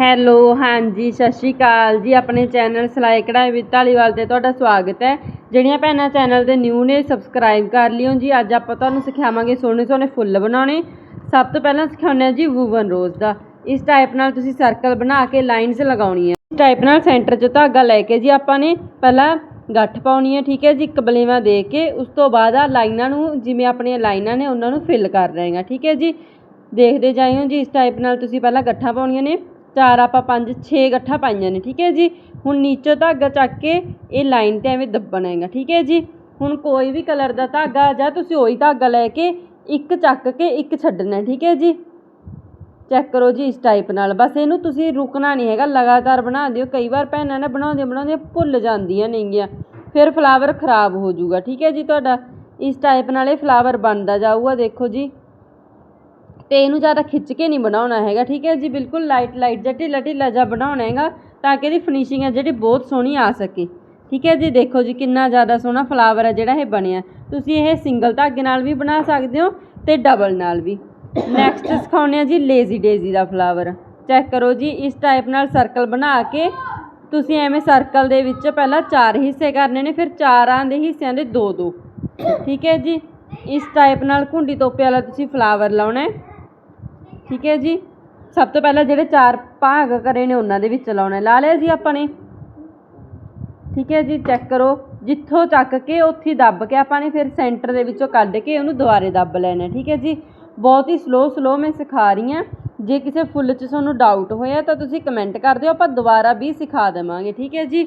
Hello, ਹਾਂਜੀ, ਸਤਿ ਸ਼੍ਰੀ ਅਕਾਲ ਜੀ। ਆਪਣੇ ਚੈਨਲ ਸਿਲਾਈ ਕਢਾਈ ਵਿੱਚ ਧਾਲੀਵਾਲ ਤੇ ਤੁਹਾਡਾ ਸਵਾਗਤ ਹੈ। ਜਿਹੜੀਆਂ ਭੈਣਾਂ ਚੈਨਲ ਦੇ ਨਿਊ ਨੇ ਸਬਸਕ੍ਰਾਈਬ ਕਰ ਲਿਓ ਜੀ। ਅੱਜ ਆਪਾਂ ਤੁਹਾਨੂੰ ਸਿਖਾਵਾਂਗੇ ਸੋਹਣੇ ਸੋਹਣੇ ਫੁੱਲ ਬਣਾਉਣੇ। ਸਭ ਤੋਂ ਪਹਿਲਾਂ ਸਿਖਾਉਂਦੇ ਹਾਂ ਜੀ ਵੂਵਨ ਰੋਜ਼ ਦਾ। ਇਸ ਟਾਈਪ ਨਾਲ ਤੁਸੀਂ ਸਰਕਲ ਬਣਾ ਕੇ ਲਾਈਨਸ ਲਗਾਉਣੀ ਹੈ ਇਸ ਟਾਈਪ ਨਾਲ ਸੈਂਟਰ 'ਚ ਧਾਗਾ ਲੈ ਕੇ ਜੀ ਆਪਾਂ ਨੇ ਪਹਿਲਾਂ ਗੱਠ ਪਾਉਣੀ ਹੈ, ਠੀਕ ਹੈ ਜੀ, ਇੱਕ ਬਲੇਵਾ ਦੇ ਕੇ। ਉਸ ਤੋਂ ਬਾਅਦ ਆ ਲਾਈਨਾਂ ਨੂੰ, ਜਿਵੇਂ ਆਪਣੀਆਂ ਲਾਈਨਾਂ ਨੇ, ਉਹਨਾਂ ਨੂੰ ਫਿਲ ਕਰ ਰਹੇ ਹਾਂ, ਠੀਕ ਹੈ ਜੀ। ਦੇਖਦੇ ਜਾਇਓ ਜੀ, ਇਸ ਟਾਈਪ ਨਾਲ ਤੁਸੀਂ ਪਹਿਲਾਂ ਗੱਠਾਂ ਪਾਉਣੀਆਂ ਨੇ। ਚਾਰ ਆਪਾਂ ਪੰਜ, ਛੇ ਗੱਠਾਂ ਪਾਈਆਂ ਨੇ, ਠੀਕ ਹੈ ਜੀ? ਹੁਣ ਨੀਚੇ ਧਾਗਾ ਚੱਕ ਕੇ ਇਹ ਲਾਈਨ ਤੇ ਐਵੇਂ ਦੱਬਣਾ ਹੈਗਾ, ਠੀਕ ਹੈ ਜੀ? ਹੁਣ ਕੋਈ ਵੀ ਕਲਰ ਦਾ ਧਾਗਾ ਜਾਂ ਤੁਸੀਂ ਉਹੀ ਧਾਗਾ ਲੈ ਕੇ ਇੱਕ ਚੱਕ ਕੇ ਇੱਕ ਛੱਡਣਾ, ਠੀਕ ਹੈ ਜੀ? ਚੈੱਕ ਕਰੋ ਜੀ ਇਸ ਟਾਈਪ ਨਾਲ, ਬਸ ਇਹਨੂੰ ਤੁਸੀਂ ਰੁਕਣਾ ਨਹੀਂ ਹੈਗਾ, ਲਗਾਤਾਰ ਬਣਾ ਦਿਓ, ਕਈ ਵਾਰ ਭੈਣਾਂ ਨੇ ਬਣਾਉਂਦੇ ਬਣਾਉਂਦੇ ਭੁੱਲ ਜਾਂਦੀਆਂ ਨੇਗੀਆਂ ਫਿਰ ਫਲਾਵਰ ਖਰਾਬ ਹੋ ਜਾਊਗਾ, ਠੀਕ ਹੈ ਜੀ ਤੁਹਾਡਾ? ਇਸ ਟਾਈਪ ਨਾਲ ਇਹ ਫਲਾਵਰ ਬਣਦਾ ਜਾਊਗਾ, ਦੇਖੋ ਜੀ। ਤੇ ਇਹਨੂੰ ਜ਼ਿਆਦਾ ਖਿੱਚ ਕੇ ਨਹੀਂ ਬਣਾਉਣਾ ਹੈਗਾ, ਠੀਕ ਹੈ ਜੀ? ਬਿਲਕੁਲ ਲਾਈਟ ਲਾਈਟ ਜਿਹਾ ਢਿੱਲਾ ਢਿੱਲਾ ਜਿਹਾ ਬਣਾਉਣਾ ਹੈਗਾ, ਤਾਂ ਕਿ ਇਹਦੀ ਫਿਨਿਸ਼ਿੰਗ ਹੈ ਜਿਹੜੀ ਬਹੁਤ ਸੋਹਣੀ ਆ ਸਕੇ। ਠੀਕ ਹੈ ਜੀ? ਦੇਖੋ ਜੀ ਕਿੰਨਾ ਜ਼ਿਆਦਾ ਸੋਹਣਾ ਫਲਾਵਰ ਹੈ ਜਿਹੜਾ ਇਹ ਬਣਿਆ। ਤੁਸੀਂ ਇਹ ਸਿੰਗਲ ਧਾਗੇ ਨਾਲ ਵੀ ਬਣਾ ਸਕਦੇ ਹੋ ਤੇ ਡਬਲ ਨਾਲ ਵੀ। ਨੈਕਸਟ ਸਿਖਾਉਂਦੇ ਆ ਜੀ ਲੇਜ਼ੀ ਡੇਜ਼ੀ ਦਾ ਫਲਾਵਰ ਚੈੱਕ ਕਰੋ ਜੀ, ਇਸ ਟਾਈਪ ਨਾਲ ਸਰਕਲ ਬਣਾ ਕੇ ਤੁਸੀਂ ਐਵੇਂ ਸਰਕਲ ਦੇ ਵਿੱਚ ਪਹਿਲਾਂ ਚਾਰ ਹਿੱਸੇ ਕਰਨੇ ਨੇ, ਫਿਰ ਚਾਰਾਂ ਦੇ ਹਿੱਸਿਆਂ ਦੇ ਦੋ ਦੋ ਠੀਕ ਹੈ ਜੀ? ਇਸ ਟਾਈਪ ਨਾਲ ਘੁੰਡੀ ਤੋਪੇ ਵਾਲਾ ਤੁਸੀਂ ਫਲਾਵਰ ਲਾਉਣਾ ਹੈ। ਠੀਕ ਹੈ ਜੀ? ਸਭ ਤੋਂ ਪਹਿਲਾਂ ਜਿਹੜੇ ਚਾਰ ਭਾਗ ਕਰੇ ਨੇ ਉਹਨਾਂ ਦੇ ਵਿੱਚ ਲਾਉਣਾ ਲਾ ਲਿਆ ਜੀ ਆਪਾਂ ਨੇ। ਠੀਕ ਹੈ ਜੀ ਚੈੱਕ ਕਰੋ। ਜਿੱਥੋਂ ਚੱਕ ਕੇ ਉੱਥੇ ਹੀ ਦੱਬ ਕੇ ਆਪਾਂ ਨੇ ਫਿਰ ਸੈਂਟਰ ਦੇ ਵਿੱਚੋਂ ਕੱਢ ਕੇ ਉਹਨੂੰ ਦੁਬਾਰੇ ਦੱਬ ਲੈਣਾ ਹੈ, ਠੀਕ ਹੈ ਜੀ? ਬਹੁਤ ਹੀ ਸਲੋ ਸਲੋ ਮੈਂ ਸਿਖਾ ਰਹੀ ਹਾਂ। ਜੇ ਕਿਸੇ ਫੁੱਲ 'ਚ ਤੁਹਾਨੂੰ ਡਾਊਟ ਹੋਇਆ ਤਾਂ ਤੁਸੀਂ ਕਮੈਂਟ ਕਰ ਦਿਓ ਆਪਾਂ ਦੁਬਾਰਾ ਵੀ ਸਿਖਾ ਦੇਵਾਂਗੇ। ਠੀਕ ਹੈ ਜੀ?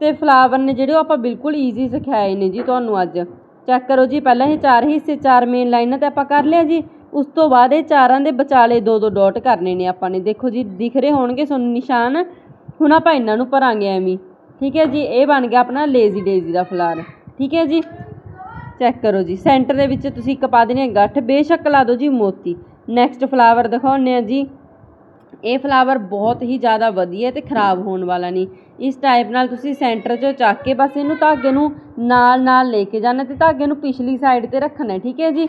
ਤੇ ਫਲਾਵਰ ਨੇ ਜਿਹੜੇ ਉਹ ਆਪਾਂ ਬਿਲਕੁਲ ਈਜ਼ੀ ਸਿਖਾਏ ਨੇ ਜੀ ਤੁਹਾਨੂੰ ਅੱਜ। ਚੈੱਕ ਕਰੋ ਜੀ ਪਹਿਲਾਂ ਇਹ ਚਾਰ ਹਿੱਸੇ ਚਾਰ ਮੇਨ ਲਾਈਨਾਂ ਤੇ ਆਪਾਂ ਕਰ ਲਿਆ ਜੀ। ਉਸ ਤੋਂ ਬਾਅਦ ਇਹ ਚਾਰਾਂ ਦੇ ਵਿਚਾਲੇ ਦੋ ਦੋ ਡਾਟ ਕਰਨੇ ਨੇ ਆਪਾਂ ਨੇ। ਦੇਖੋ ਜੀ, ਦਿਖ ਰਹੇ ਹੋਣਗੇ ਤੁਹਾਨੂੰ ਨਿਸ਼ਾਨ। ਹੁਣ ਆਪਾਂ ਇਹਨਾਂ ਨੂੰ ਭਰਾਂਗੇ ਐਵੇਂ। ਠੀਕ ਹੈ ਜੀ, ਇਹ ਬਣ ਗਿਆ ਆਪਣਾ ਲੇਜ਼ੀ ਡੇਜ਼ੀ ਦਾ ਫਲਾਰ ਠੀਕ ਹੈ ਜੀ? ਚੈੱਕ ਕਰੋ ਜੀ ਸੈਂਟਰ ਦੇ ਵਿੱਚ ਤੁਸੀਂ ਇੱਕ ਪਾ ਦੇਣੀ ਹੈ ਗੱਠ। ਬੇਸ਼ੱਕ ਲਾ ਦਿਓ ਜੀ ਮੋਤੀ। ਨੈਕਸਟ ਫਲਾਵਰ ਦਿਖਾਉਂਦੇ ਆ ਜੀ। ਇਹ ਫਲਾਵਰ ਬਹੁਤ ਹੀ ਜ਼ਿਆਦਾ ਵਧੀਆ ਤੇ ਖਰਾਬ ਹੋਣ ਵਾਲਾ ਨਹੀਂ। ਇਸ ਟਾਈਪ ਨਾਲ ਤੁਸੀਂ ਸੈਂਟਰ 'ਚੋਂ ਚੱਕ ਕੇ ਬਸ ਇਹਨੂੰ ਧਾਗੇ ਨੂੰ ਨਾਲ ਨਾਲ ਲੈ ਕੇ ਜਾਣਾ ਤੇ ਧਾਗੇ ਨੂੰ ਪਿਛਲੀ ਸਾਈਡ ਤੇ ਰੱਖਣਾ ਠੀਕ ਹੈ ਜੀ?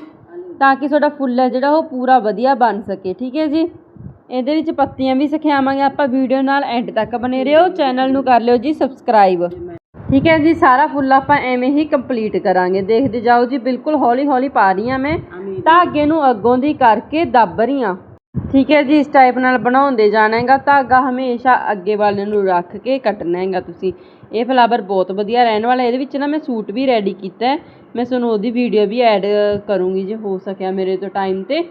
ਤਾਂ ਕਿ ਤੁਹਾਡਾ ਫੁੱਲ ਹੈ ਜਿਹੜਾ ਉਹ ਪੂਰਾ ਵਧੀਆ ਬਣ ਸਕੇ ਠੀਕ ਹੈ ਜੀ? ਇਹਦੇ ਵਿੱਚ ਪੱਤੀਆਂ ਵੀ ਸਿਖਾਵਾਂਗੇ ਆਪਾਂ ਵੀਡੀਓ ਨਾਲ ਐਂਡ ਤੱਕ ਬਨੇ ਰਹੋ ਚੈਨਲ ਨੂੰ ਕਰ ਲਿਓ ਜੀ ਸਬਸਕ੍ਰਾਈਬ ਠੀਕ ਹੈ ਜੀ ਸਾਰਾ ਫੁੱਲ ਆਪਾਂ ਐਵੇਂ ਹੀ ਕੰਪਲੀਟ ਕਰਾਂਗੇ। ਦੇਖਦੇ ਜਾਓ ਜੀ ਬਿਲਕੁਲ ਹੌਲੀ ਹੌਲੀ ਪਾ ਰਹੀ ਹਾਂ ਮੈਂ ਧਾਗੇ ਨੂੰ ਅੱਗੋਂ ਦੀ ਕਰਕੇ ਦੱਬ ਰਹੀ ਹਾਂ ਠੀਕ ਹੈ ਜੀ ਇਸ ਟਾਈਪ ਨਾਲ ਬਣਾਉਂਦੇ ਜਾਣਾ ਹੈਗਾ ਧਾਗਾ ਹਮੇਸ਼ਾ ਅੱਗੇ ਵੱਲ ਨੂੰ ਰੱਖ ਕੇ ਕੱਟਣਾ ਹੈਗਾ ਤੁਸੀਂ। ਇਹ ਫਲਾਵਰ ਬਹੁਤ ਵਧੀਆ ਰਹਿਣ ਵਾਲਾ ਇਹਦੇ ਵਿੱਚ ਨਾ ਮੈਂ ਸੂਟ ਵੀ ਰੈਡੀ ਕੀਤਾ ਹੈ। ਮੈਂ ਤੁਹਾਨੂੰ ਉਹਦੀ ਵੀਡੀਓ ਵੀ ਐਡ ਕਰੂੰਗੀ ਜੇ ਹੋ ਸਕਿਆ ਮੇਰੇ ਤੋਂ ਟਾਈਮ ਤੇ।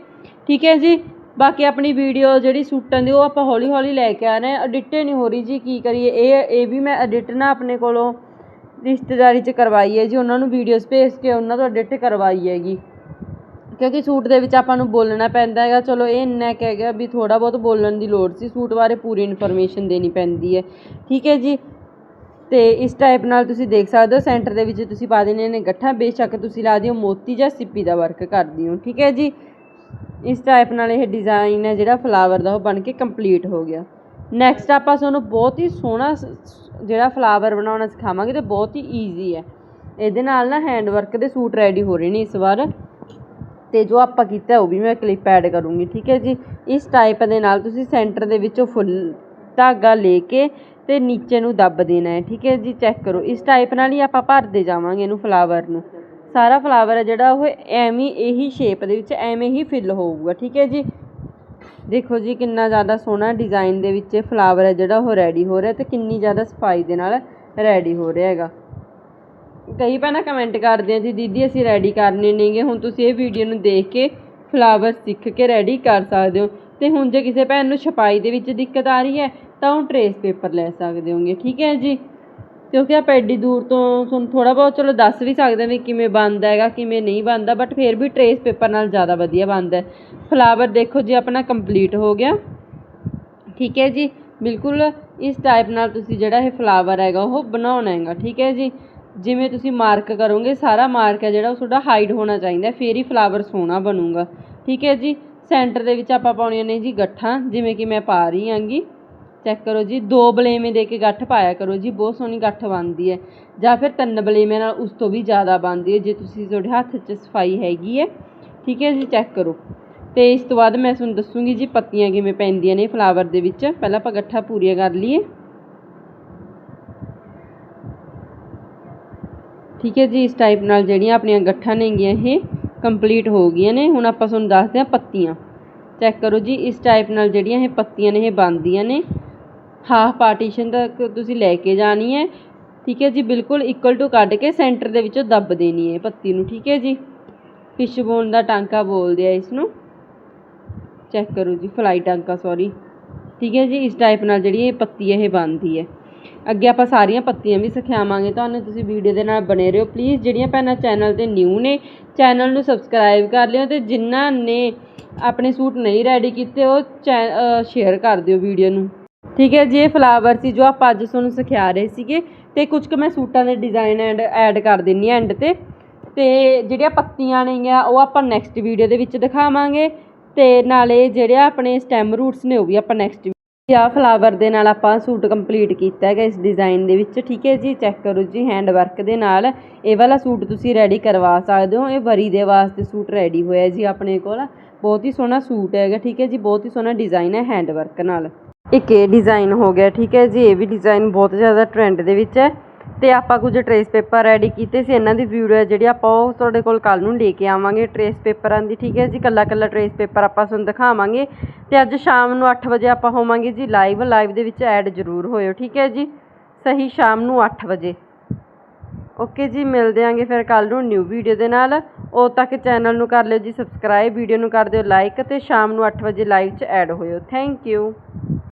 ਠੀਕ ਹੈ ਜੀ? ਬਾਕੀ ਆਪਣੀ ਵੀਡੀਓ ਜਿਹੜੀ ਸੂਟਾਂ ਦੀ ਉਹ ਆਪਾਂ ਹੌਲੀ ਹੌਲੀ ਲੈ ਕੇ ਆ ਰਹੇ ਹਾਂ। ਐਡਿਟ ਨਹੀਂ ਹੋ ਰਹੀ ਜੀ, ਕੀ ਕਰੀਏ? ਇਹ ਇਹ ਵੀ ਮੈਂ ਐਡਿਟ ਨਾ ਆਪਣੇ ਕੋਲੋਂ ਰਿਸ਼ਤੇਦਾਰੀ 'ਚ ਕਰਵਾਈ ਹੈ ਜੀ। ਉਹਨਾਂ ਨੂੰ ਵੀਡੀਓਜ਼ ਭੇਜ ਕੇ ਉਹਨਾਂ ਤੋਂ ਐਡਿਟ ਕਰਵਾਈ ਹੈਗੀ। ਕਿਉਂਕਿ ਸੂਟ ਦੇ ਵਿੱਚ ਆਪਾਂ ਨੂੰ ਬੋਲਣਾ ਪੈਂਦਾ ਹੈਗਾ। ਚਲੋ, ਇਹ ਇੰਨਾ ਕੁ ਹੈਗਾ ਵੀ ਥੋੜਾ ਬਹੁਤ ਬੋਲਣ ਦੀ ਲੋੜ ਸੀ। ਸੂਟ ਬਾਰੇ ਪੂਰੀ ਇਨਫੋਰਮੇਸ਼ਨ ਦੇਣੀ ਪੈਂਦੀ ਹੈ। ਠੀਕ ਹੈ ਜੀ? ਤੇ ਇਸ ਟਾਈਪ ਨਾਲ ਤੁਸੀਂ ਦੇਖ ਸਕਦੇ ਹੋ ਸੈਂਟਰ ਦੇ ਵਿੱਚ ਤੁਸੀਂ ਪਾ ਦੇਣੇ ਨੇ ਗੱਠਾਂ, ਬੇਸ਼ੱਕ ਤੁਸੀਂ ਲਾ ਦਿਓ ਮੋਤੀ ਜਾਂ ਸਿੱਪੀ ਦਾ ਵਰਕ ਕਰ ਦਿਓ ਠੀਕ ਹੈ ਜੀ? ਇਸ ਟਾਈਪ ਨਾਲ ਇਹ ਡਿਜ਼ਾਈਨ ਹੈ ਜਿਹੜਾ ਫਲਾਵਰ ਦਾ, ਉਹ ਬਣ ਕੇ ਕੰਪਲੀਟ ਹੋ ਗਿਆ। ਨੈਕਸਟ ਆਪਾਂ ਤੁਹਾਨੂੰ ਬਹੁਤ ਹੀ ਸੋਹਣਾ ਸ- ਜਿਹੜਾ ਫਲਾਵਰ ਬਣਾਉਣਾ ਸਿਖਾਵਾਂਗੇ, ਤੇ ਬਹੁਤ ਹੀ ਈਜ਼ੀ ਹੈ। ਇਹਦੇ ਨਾਲ ਨਾ ਹੈਂਡ ਵਰਕ ਦੇ ਸੂਟ ਰੈਡੀ ਹੋ ਰਹੇ ਨੇ ਇਸ ਵਾਰ। ਤੇ ਜੋ ਆਪਾਂ ਕੀਤਾ, ਉਹ ਵੀ ਮੈਂ ਕਲਿੱਪ ਐਡ ਕਰੂੰਗੀ, ਠੀਕ ਹੈ ਜੀ? ਇਸ ਟਾਈਪ ਦੇ ਨਾਲ ਤੁਸੀਂ ਸੈਂਟਰ ਦੇ ਵਿੱਚੋਂ ਫੁੱਲ ਧਾਗਾ ਲੈ ਕੇ ਅਤੇ ਨੀਚੇ ਨੂੰ ਦੱਬ ਦੇਣਾ ਹੈ, ਠੀਕ ਹੈ ਜੀ? ਚੈੱਕ ਕਰੋ। ਇਸ ਟਾਈਪ ਨਾਲ ਹੀ ਆਪਾਂ ਭਰਦੇ ਜਾਵਾਂਗੇ ਇਹਨੂੰ ਫਲਾਵਰ ਨੂੰ। ਸਾਰਾ ਫਲਾਵਰ ਹੈ ਜਿਹੜਾ, ਉਹ ਐਵੇਂ ਇਹੀ ਸ਼ੇਪ ਦੇ ਵਿੱਚ ਐਵੇਂ ਹੀ ਫਿਲ ਹੋਊਗਾ, ਠੀਕ ਹੈ ਜੀ? ਦੇਖੋ ਜੀ, ਕਿੰਨਾ ਜ਼ਿਆਦਾ ਸੋਹਣਾ ਡਿਜ਼ਾਈਨ ਦੇ ਵਿੱਚ ਫਲਾਵਰ ਹੈ ਜਿਹੜਾ, ਉਹ ਰੈਡੀ ਹੋ ਰਿਹਾ ਤੇ ਕਿੰਨੀ ਜ਼ਿਆਦਾ ਸਫ਼ਾਈ ਦੇ ਨਾਲ ਰੈਡੀ ਹੋ ਰਿਹਾ ਹੈਗਾ। ਕਈ ਭੈਣਾਂ ਕਮੈਂਟ ਕਰਦੇ ਆ ਜੀ, ਦੀਦੀ, ਅਸੀਂ ਰੈਡੀ ਕਰਨੇ ਨੇਗੇ ਹੁਣ ਤੁਸੀਂ ਇਹ ਵੀਡੀਓ ਨੂੰ ਦੇਖ ਕੇ ਫਲਾਵਰ ਸਿੱਖ ਕੇ ਰੈਡੀ ਕਰ ਸਕਦੇ ਹੋ। ਤੇ ਹੁਣ ਜੇ ਕਿਸੇ ਭੈਣ ਨੂੰ ਛਪਾਈ ਦੇ ਵਿੱਚ ਦਿੱਕਤ ਆ ਰਹੀ ਹੈ ਤਾਂ ਉਹ ਟਰੇਸ ਪੇਪਰ ਲੈ ਸਕਦੇ ਹੋਗੇ ਠੀਕ ਹੈ ਜੀ? ਕਿਉਂਕਿ ਆਪਾਂ ਐਡੀ ਦੂਰ ਤੋਂ ਤੁਹਾਨੂੰ ਥੋੜ੍ਹਾ ਬਹੁਤ ਚਲੋ ਦੱਸ ਵੀ ਸਕਦੇ ਵੀ ਕਿਵੇਂ ਬਣਦਾ ਹੈਗਾ, ਕਿਵੇਂ ਨਹੀਂ ਬਣਦਾ ਬਟ ਫਿਰ ਵੀ ਟਰੇਸ ਪੇਪਰ ਨਾਲ ਜ਼ਿਆਦਾ ਵਧੀਆ ਬਣਦਾ ਫਲਾਵਰ ਦੇਖੋ ਜੀ, ਆਪਣਾ ਕੰਪਲੀਟ ਹੋ ਗਿਆ। ਠੀਕ ਹੈ ਜੀ? ਬਿਲਕੁਲ ਇਸ ਟਾਈਪ ਨਾਲ ਤੁਸੀਂ ਜਿਹੜਾ ਇਹ ਫਲਾਵਰ ਹੈਗਾ, ਉਹ ਬਣਾਉਣਾ ਹੈਗਾ, ਠੀਕ ਹੈ ਜੀ? ਜਿਵੇਂ ਤੁਸੀਂ ਮਾਰਕ ਕਰੋਗੇ, ਸਾਰਾ ਮਾਰਕ ਹੈ ਜਿਹੜਾ, ਉਹ ਤੁਹਾਡਾ ਹਾਈਡ ਹੋਣਾ ਚਾਹੀਦਾ ਫਿਰ ਹੀ ਫਲਾਵਰ ਸੋਹਣਾ ਬਣੂਗਾ। ਠੀਕ ਹੈ ਜੀ? ਸੈਂਟਰ ਦੇ ਵਿੱਚ ਆਪਾਂ ਪਾਉਣੀਆਂ ਨੇ ਜੀ ਗੱਠਾਂ, ਜਿਵੇਂ ਕਿ ਮੈਂ ਪਾ ਰਹੀ ਹਾਂਗੀ। ਚੈੱਕ ਕਰੋ ਜੀ, ਦੋ ਬਲੇਵੇਂ ਦੇ ਕੇ ਗੱਠ ਪਾਇਆ ਕਰੋ ਜੀ, ਬਹੁਤ ਸੋਹਣੀ ਗੱਠ ਬਣਦੀ ਹੈ। ਜਾਂ ਫਿਰ ਤਿੰਨ ਬਲੇਵੇਂ ਨਾਲ ਉਸ ਤੋਂ ਵੀ ਜ਼ਿਆਦਾ ਬਣਦੀ ਹੈ, ਜੇ ਤੁਸੀਂ ਤੁਹਾਡੇ ਹੱਥ 'ਚ ਸਫ਼ਾਈ ਹੈਗੀ ਹੈ। ਠੀਕ ਹੈ ਜੀ ਚੈੱਕ ਕਰੋ। ਅਤੇ ਇਸ ਤੋਂ ਬਾਅਦ ਮੈਂ ਤੁਹਾਨੂੰ ਦੱਸੂੰਗੀ ਜੀ ਪੱਤੀਆਂ ਕਿਵੇਂ ਪੈਂਦੀਆਂ ਨੇ ਫਲਾਵਰ ਦੇ ਵਿੱਚ। ਪਹਿਲਾਂ ਆਪਾਂ ਗੱਠਾ ਪੂਰੀਆਂ ਕਰ ਲਈਏ। ਠੀਕ ਹੈ ਜੀ, ਇਸ ਟਾਈਪ ਨਾਲ ਜਿਹੜੀਆਂ ਆਪਣੀਆਂ ਗੱਠਾਂ ਨੇਗੀਆਂ ਇਹ ਕੰਪਲੀਟ ਹੋ ਗਈਆਂ ਨੇ। ਹੁਣ ਆਪਾਂ ਤੁਹਾਨੂੰ ਦੱਸਦੇ ਹਾਂ ਪੱਤੀਆਂ। ਚੈੱਕ ਕਰੋ ਜੀ, ਇਸ ਟਾਈਪ ਨਾਲ ਜਿਹੜੀਆਂ ਇਹ ਪੱਤੀਆਂ ਨੇ, ਇਹ ਬਣਦੀਆਂ ਨੇ। ਹਾਫ ਪਾਰਟੀਸ਼ਨ ਤੱਕ ਤੁਸੀਂ ਲੈ ਕੇ ਜਾਣੀ ਹੈ। ਠੀਕ ਹੈ ਜੀ, ਬਿਲਕੁਲ ਇਕੁਅਲ ਟੂ ਕੱਢ ਕੇ ਸੈਂਟਰ ਦੇ ਵਿੱਚੋਂ ਦੱਬ ਦੇਣੀ ਹੈ ਪੱਤੀ ਨੂੰ, ਠੀਕ ਹੈ ਜੀ। ਫਿਸ਼ ਬੋਨ ਦਾ ਟਾਂਕਾ ਬੋਲਦੇ ਆ ਇਸ ਨੂੰ ਚੈੱਕ ਕਰੋ ਜੀ ਫਲਾਈ ਟਾਂਕਾ ਸੌਰੀ ਠੀਕ ਹੈ ਜੀ, ਇਸ ਟਾਈਪ ਨਾਲ ਜਿਹੜੀ ਇਹ ਪੱਤੀ ਇਹ ਬਣਦੀ ਹੈ। ਅੱਗੇ ਆਪਾਂ ਸਾਰੀਆਂ ਪੱਤੀਆਂ ਵੀ ਸਿਖਾਵਾਂਗੇ ਤੁਹਾਨੂੰ, ਤੁਸੀਂ ਵੀਡੀਓ ਦੇ ਨਾਲ ਬਣੇ ਰਹੋ। ਪਲੀਜ਼ ਜਿਹੜੀਆਂ ਭੈਣਾਂ ਚੈਨਲ ਤੇ ਨਿਊ ਨੇ ਚੈਨਲ ਨੂੰ ਸਬਸਕ੍ਰਾਈਬ ਕਰ ਲਿਓ ਤੇ ਜਿਨ੍ਹਾਂ ਨੇ ਆਪਣੇ ਸੂਟ ਨਹੀਂ ਰੈਡੀ ਕੀਤੇ, ਉਹ ਸ਼ੇਅਰ ਕਰ ਦਿਓ ਵੀਡੀਓ ਨੂੰ। ਠੀਕ ਹੈ ਜੀ, ਇਹ ਫਲਾਵਰ ਸੀ ਜੋ ਆਪਾਂ ਅੱਜ ਤੁਹਾਨੂੰ ਸਿਖਾ ਰਹੇ ਸੀਗੇ ਤੇ ਕੁਝ ਕੁ ਮੈਂ ਸੂਟਾਂ ਦੇ ਡਿਜ਼ਾਈਨ ਐਂਡ ਐਡ ਕਰ ਦਿੰਨੀ ਆ ਐਂਡ ਤੇ। ਤੇ ਜਿਹੜੀਆਂ ਪੱਤੀਆਂ ਨੇਗੀਆਂ, ਉਹ ਆਪਾਂ ਨੈਕਸਟ ਵੀਡੀਓ ਦੇ ਵਿੱਚ ਦਿਖਾਵਾਂਗੇ। ਤੇ ਨਾਲੇ ਜਿਹੜੇ ਆਪਣੇ ਸਟੈਮ ਰੂਟਸ ਨੇ, ਉਹ ਵੀ ਆਪਾਂ ਨੈਕਸਟ ਆ ਫਲਾਵਰ ਦੇ ਨਾਲ ਆਪਾਂ ਸੂਟ ਕੰਪਲੀਟ ਕੀਤਾ ਹੈਗਾ ਇਸ ਡਿਜ਼ਾਈਨ ਦੇ ਵਿੱਚ। ਠੀਕ ਹੈ ਜੀ ਚੈੱਕ ਕਰੋ ਜੀ ਹੈਂਡ ਵਰਕ ਦੇ ਨਾਲ। ਇਹ ਵਾਲਾ ਸੂਟ ਤੁਸੀਂ ਰੈਡੀ ਕਰਵਾ ਸਕਦੇ ਹੋ। ਇਹ ਵਰੀ ਦੇ ਵਾਸਤੇ ਸੂਟ ਰੈਡੀ ਹੋਇਆ ਜੀ ਆਪਣੇ ਕੋਲ। ਬਹੁਤ ਹੀ ਸੋਹਣਾ ਸੂਟ ਹੈਗਾ। ਠੀਕ ਹੈ ਜੀ, ਬਹੁਤ ਹੀ ਸੋਹਣਾ ਡਿਜ਼ਾਈਨ ਹੈ ਹੈਂਡ ਵਰਕ ਨਾਲ। ਇੱਕ ਇਹ ਡਿਜ਼ਾਈਨ ਹੋ ਗਿਆ, ਠੀਕ ਹੈ ਜੀ, ਇਹ ਵੀ ਡਿਜ਼ਾਈਨ ਬਹੁਤ ਜ਼ਿਆਦਾ ਟ੍ਰੈਂਡ ਦੇ ਵਿੱਚ ਹੈ। ਤੇ ਆਪਾਂ ਕੁਝ ਟਰੇਸ ਪੇਪਰ ਰੈਡੀ ਕੀਤੇ ਸੀ, ਇਹਨਾਂ ਦੀ ਵੀਡੀਓ ਹੈ ਜਿਹੜੀ ਆਪਾਂ ਉਹ ਤੁਹਾਡੇ ਕੋਲ ਕੱਲ ਨੂੰ ਲੈ ਕੇ ਆਵਾਂਗੇ ਟਰੇਸ ਪੇਪਰਾਂ ਦੀ, ਠੀਕ ਹੈ ਜੀ ਕੱਲਾ ਕੱਲਾ ਟਰੇਸ ਪੇਪਰ ਆਪਾਂ ਤੁਹਾਨੂੰ ਦਿਖਾਵਾਂਗੇ। ਤੇ ਅੱਜ ਸ਼ਾਮ ਨੂੰ 8 ਵਜੇ ਆਪਾਂ ਹੋਵਾਂਗੇ ਜੀ ਲਾਈਵ ਲਾਈਵ ਦੇ ਵਿੱਚ ਐਡ ਜ਼ਰੂਰ ਹੋਇਓ, ਠੀਕ ਹੈ ਜੀ। ਸਹੀ ਸ਼ਾਮ ਨੂੰ 8 ਵਜੇ। ਓਕੇ ਜੀ, ਮਿਲਦੇ ਆਂਗੇ ਫਿਰ ਕੱਲ ਨੂੰ ਨਿਊ ਵੀਡੀਓ ਦੇ ਨਾਲ। ਉਦੋਂ ਤੱਕ ਚੈਨਲ ਨੂੰ ਕਰ ਲਿਓ ਜੀ ਸਬਸਕ੍ਰਾਈਬ ਵੀਡੀਓ ਨੂੰ ਕਰ ਦਿਓ ਲਾਈਕ ਤੇ ਸ਼ਾਮ ਨੂੰ 8 ਵਜੇ ਲਾਈਵ 'ਚ ਐਡ ਹੋਇਓ। Thank you